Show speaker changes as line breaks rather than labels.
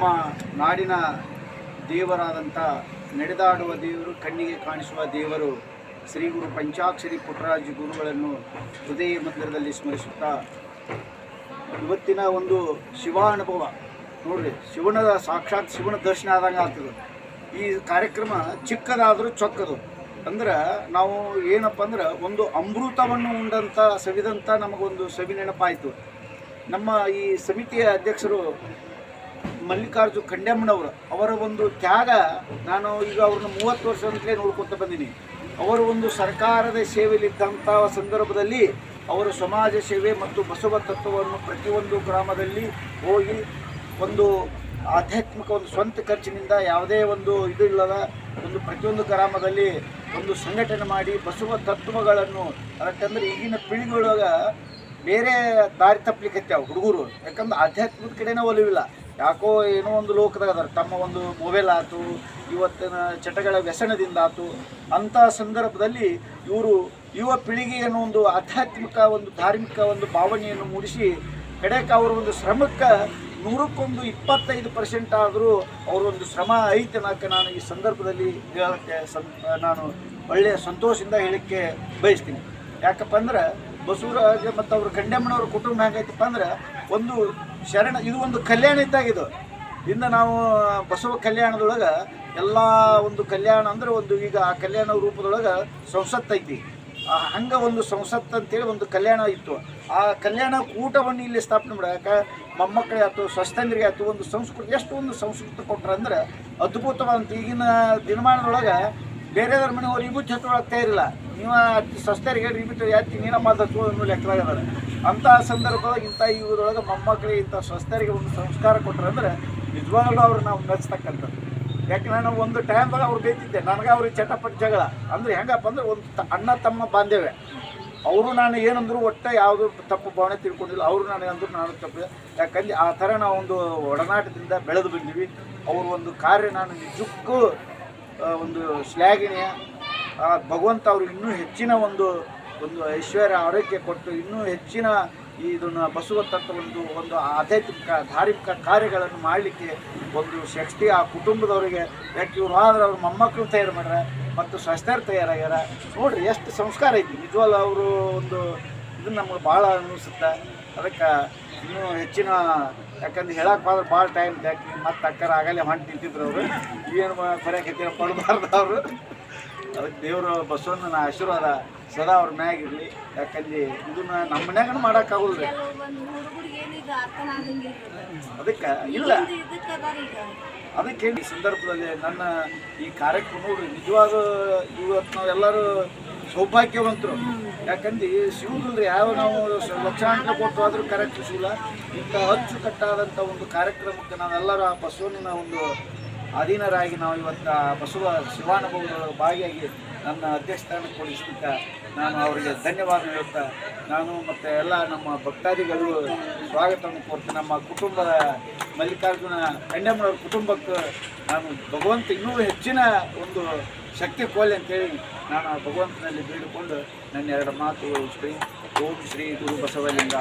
ನಮ್ಮ ನಾಡಿನ ದೇವರಾದಂಥ ನಡೆದಾಡುವ ದೇವರು, ಕಣ್ಣಿಗೆ ಕಾಣಿಸುವ ದೇವರು ಶ್ರೀ ಗುರು ಪಂಚಾಕ್ಷರಿ ಪುಟ್ಟರಾಜ ಗುರುಗಳನ್ನು ಹೃದಯ ಮಂದಿರದಲ್ಲಿ ಸ್ಮರಿಸುತ್ತಾ, ಇವತ್ತಿನ ಒಂದು ಶಿವ ಅನುಭವ ನೋಡ್ರಿ, ಶಿವನ ಸಾಕ್ಷಾತ್ ಶಿವನ ದರ್ಶನ ಆದಂಗೆ ಆಗ್ತದೆ. ಈ ಕಾರ್ಯಕ್ರಮ ಚಿಕ್ಕದಾದರೂ ಚೊಕ್ಕದು. ಅಂದ್ರೆ ನಾವು ಏನಪ್ಪ ಅಂದ್ರೆ ಒಂದು ಅಮೃತವನ್ನು ಉಂಡಂಥ ಸವಿದಂಥ ನಮಗೊಂದು ಸವಿ ನೆನಪಾಯಿತು. ನಮ್ಮ ಈ ಸಮಿತಿಯ ಅಧ್ಯಕ್ಷರು ಮಲ್ಲಿಕಾರ್ಜುನ್ ಖಂಡಮ್ಮನವರು ಅವರ ಒಂದು ತ್ಯಾಗ ನಾನು ಈಗ ಅವ್ರನ್ನ ಮೂವತ್ತು ವರ್ಷದಂತಲೇ ನೋಡ್ಕೊತ ಬಂದೀನಿ. ಅವರು ಒಂದು ಸರ್ಕಾರದ ಸೇವೆಯಲ್ಲಿದ್ದಂಥ ಸಂದರ್ಭದಲ್ಲಿ ಅವರು ಸಮಾಜ ಸೇವೆ ಮತ್ತು ಬಸವ ತತ್ವವನ್ನು ಪ್ರತಿಯೊಂದು ಗ್ರಾಮದಲ್ಲಿ ಹೋಗಿ ಒಂದು ಆಧ್ಯಾತ್ಮಿಕ ಒಂದು ಸ್ವಂತ ಖರ್ಚಿನಿಂದ ಯಾವುದೇ ಒಂದು ಇದು ಇಲ್ಲದ ಒಂದು ಪ್ರತಿಯೊಂದು ಗ್ರಾಮದಲ್ಲಿ ಒಂದು ಸಂಘಟನೆ ಮಾಡಿ ಬಸವ ತತ್ವಗಳನ್ನು ಯಾಕಂದರೆ ಈಗಿನ ಪೀಳಿಗೆಯೊಳಗೆ ಬೇರೆ ದಾರಿ ತಪ್ಪಲಿಕ್ಕೆ ಹುಡುಗರು. ಯಾಕಂದ್ರೆ ಆಧ್ಯಾತ್ಮದ ಕಡೆನೇ ಒಲವಿಲ್ಲ. ಯಾಕೋ ಏನೋ ಒಂದು ಲೋಕದಾಗ ಅದಾರ. ತಮ್ಮ ಒಂದು ಮೊಬೈಲ್ ಆಯ್ತು ಇವತ್ತಿನ ಚಟಗಳ ವ್ಯಸನದಿಂದ ಆಯ್ತು ಅಂಥ ಸಂದರ್ಭದಲ್ಲಿ ಇವರು ಯುವ ಪೀಳಿಗೆಯನ್ನು ಒಂದು ಆಧ್ಯಾತ್ಮಿಕ ಒಂದು ಧಾರ್ಮಿಕ ಒಂದು ಭಾವನೆಯನ್ನು ಮೂಡಿಸಿ ಕಡೆಗೆ ಅವರ ಒಂದು ಶ್ರಮಕ್ಕೆ ನೂರಕ್ಕೊಂದು ಇಪ್ಪತ್ತೈದು ಪರ್ಸೆಂಟ್ ಆದರೂ ಅವರೊಂದು ಶ್ರಮ ಐತೆ ನಾಲ್ಕು ನಾನು ಈ ಸಂದರ್ಭದಲ್ಲಿ ಹೇಳೋಕ್ಕೆ ಸಂ, ನಾನು ಒಳ್ಳೆಯ ಸಂತೋಷದಿಂದ ಹೇಳಕ್ಕೆ ಬಯಸ್ತೀನಿ. ಯಾಕಪ್ಪ ಅಂದ್ರೆ ಬಸವರಾಜ ಮತ್ತು ಅವ್ರ ಗಂಡಮ್ಮನವ್ರ ಕುಟುಂಬ ಹೆಂಗೈತಪ್ಪ ಅಂದ್ರೆ ಒಂದು ಶರಣ, ಇದು ಒಂದು ಕಲ್ಯಾಣ ಇದ್ದಾಗಿದು ಇನ್ನು ನಾವು ಬಸವ ಕಲ್ಯಾಣದೊಳಗೆ ಎಲ್ಲ ಒಂದು ಕಲ್ಯಾಣ ಅಂದ್ರೆ ಒಂದು ಈಗ ಆ ಕಲ್ಯಾಣ ರೂಪದೊಳಗೆ ಐತಿ. ಹಂಗ ಒಂದು ಸಂಸತ್ ಅಂತೇಳಿ ಒಂದು ಕಲ್ಯಾಣ ಇತ್ತು. ಆ ಕಲ್ಯಾಣ ಕೂಟವನ್ನು ಇಲ್ಲಿ ಸ್ಥಾಪನೆ ಮಾಡಾಕ ಮೊಮ್ಮಕ್ಕಳಿಗೆ ಆಯ್ತು, ಸ್ವಸ್ಥಂದ್ರಿಗೆ ಆಯ್ತು, ಒಂದು ಸಂಸ್ಕೃತಿ ಎಷ್ಟು ಒಂದು ಸಂಸ್ಕೃತಿ ಕೊಟ್ರ ಅಂದ್ರೆ ಅದ್ಭುತವಾದಂತ ಈಗಿನ ದಿನಮಾನದೊಳಗೆ ಬೇರೆದವ್ರ ಮನೆಯವ್ರು ಇಬುಚ್ಚು ಹಚ್ಚೊಳಗೆ ಇರಲಿಲ್ಲ ನೀವು ಸ್ವಸ್ಥರಿಗೆ ಬಿಟ್ಟು ಯಾತಿ ನೀನ ಮಾತು ಅನ್ನೋ ಲೆಕ್ಕದಾಗ ಅಂಥ ಸಂದರ್ಭದಾಗ ಇಂಥ ಇವರೊಳಗೆ ಮೊಮ್ಮಕ್ಕಳಿಗೆ ಇಂಥ ಸ್ವಸ್ಥರಿಗೆ ಒಂದು ಸಂಸ್ಕಾರ ಕೊಟ್ಟರೆ ಅಂದ್ರೆ ನಿಜವಾಗ್ಲೂ ಅವ್ರು ನಾವು ಮೆಚ್ಚತಕ್ಕಂಥದ್ದು ಯಾಕೆ ನಾನು ಒಂದು ಟೈಮ್ದಾಗ ಅವ್ರು ಬೇಯ್ತಿದ್ದೆ ನನಗೆ ಅವ್ರಿಗೆ ಚಟಪಟ್ ಜಗಳ. ಅಂದ್ರೆ ಹೆಂಗಪ್ಪ ಅಂದ್ರೆ ಒಂದು ಅಣ್ಣ ತಮ್ಮ ಬಾಂಧವ್ಯ. ಅವರು ನಾನು ಏನಂದ್ರು ಒಟ್ಟು ಯಾವುದು ತಪ್ಪು ಭಾವನೆ ತಿಳ್ಕೊಂಡಿಲ್ಲ. ಅವರು ನನಗೆ ಅಂದ್ರು ನಾನು ತಪ್ಪಿದೆ ಯಾಕಂದ್ರೆ ಆ ಥರ ನಾವು ಒಂದು ಒಡನಾಟದಿಂದ ಬೆಳೆದು ಬಂದೀವಿ. ಅವ್ರ ಒಂದು ಕಾರ್ಯ ನಾನು ನಿಜಕ್ಕೂ ಒಂದು ಶ್ಲಾಘನೀಯ. ಭಗವಂತ ಅವರು ಇನ್ನೂ ಹೆಚ್ಚಿನ ಒಂದು ಒಂದು ಐಶ್ವರ್ಯ ಆರೋಗ್ಯ ಕೊಟ್ಟು ಇನ್ನೂ ಹೆಚ್ಚಿನ ಇದನ್ನು ಬಸವ ತತ್ವ ಒಂದು ಒಂದು ಆಧ್ಯಾತ್ಮಿಕ, ಧಾರ್ಮಿಕ ಕಾರ್ಯಗಳನ್ನು ಮಾಡಲಿಕ್ಕೆ ಒಂದು ಶಕ್ತಿ ಆ ಕುಟುಂಬದವರಿಗೆ, ಯಾಕೆ ಇವರು ಆದ್ರೆ ಅವ್ರ ಮೊಮ್ಮಕ್ಕಳು ತಯಾರು ಮಾಡ್ಯಾರ ಮತ್ತು ಸ್ವಸ್ಥರು ತಯಾರಾಗ್ಯಾರ. ನೋಡ್ರಿ ಎಷ್ಟು ಸಂಸ್ಕಾರ ಐತಿ. ನಿಜವಲ್ಲ ಅವರು ಒಂದು ಇದು ನಮ್ಗೆ ಭಾಳ ಅನ್ನಿಸುತ್ತೆ ಅದಕ್ಕೆ ಇನ್ನೂ ಹೆಚ್ಚಿನ, ಯಾಕಂದ್ರೆ ಹೇಳಕ್ಕೆ ಹೋದ್ರೆ ಭಾಳ ಟೈಮ್ ಯಾಕೆ ಮತ್ತೆ ಅಕ್ಕರ ಆಗಲೇ ಹೊಂಟು ನಿಂತಿದ್ರು ಅವರು. ಏನು ಬರೆಯಕ್ಕೆ ಪಡಬಾರ್ದು ಅವರು. ಅದಕ್ಕೆ ದೇವರು ಬಸವಣ್ಣನ ಆಶೀರ್ವಾದ ಸದಾ ಅವ್ರ ಮ್ಯಾಗ ಇರಲಿ ಯಾಕಂದ್ರೆ ಇದನ್ನ ನಮ್ಮ ಮನ್ಯಾಗನು ಮಾಡೋಕ್ಕಾಗಲ್ಲ ಅದಕ್ಕೆ ಇಲ್ಲ. ಅದಕ್ಕೆ ಈ ಸಂದರ್ಭದಲ್ಲಿ ನನ್ನ ಈ ಕಾರ್ಯಕ್ರಮ ನೋಡಿ ನಿಜವಾದ ಇವತ್ತು ನಾವೆಲ್ಲರೂ ಸೌಭಾಗ್ಯವಂತರು. ಯಾಕಂದ್ರೆ ಸಿಗುದಿಲ್ಲ ಯಾವ ನಾವು ಲಕ್ಷಾಂತರ ಕೊಟ್ಟು ಆದರೂ ಕರೆಕ್ಟ್ ಸಿಗಲ್ಲ ಇಂಥ ಅಚ್ಚುಕಟ್ಟಾದಂಥ ಒಂದು ಕಾರ್ಯಕ್ರಮಕ್ಕೆ ನಾವೆಲ್ಲರೂ ಆ ಬಸವಣ್ಣನ ಒಂದು ಅಧೀನರಾಗಿ ನಾವು ಇವತ್ತು ಬಸವ ಶಿವಾನುಭವದೊಳಗೆ ಭಾಗಿಯಾಗಿ ನನ್ನ ಅಧ್ಯಕ್ಷತೆಯನ್ನು ಕೊಡಿಸ್ಲಿಕ್ಕೆ ನಾನು ಅವರಿಗೆ ಧನ್ಯವಾದ ಹೇಳುತ್ತಾ ನಾನು ಮತ್ತು ಎಲ್ಲ ನಮ್ಮ ಭಕ್ತಾದಿಗಳು ಸ್ವಾಗತವನ್ನು ಕೋರ್ತೀನಿ. ನಮ್ಮ ಕುಟುಂಬದ ಮಲ್ಲಿಕಾರ್ಜುನ ಕನ್ಯಮ್ಮನವ್ರ ಕುಟುಂಬಕ್ಕೆ ನಾನು ಭಗವಂತ ಇನ್ನೂ ಹೆಚ್ಚಿನ ಒಂದು ಶಕ್ತಿ ಕೋಲಿ ಅಂತೇಳಿ ನಾನು ಭಗವಂತನಲ್ಲಿ ಬೇಡಿಕೊಂಡು ನನ್ನ ಎರಡು ಮಾತು ಶ್ರೀ ಓಂ ಶ್ರೀ ಗುರು ಬಸವಲಿಂಗ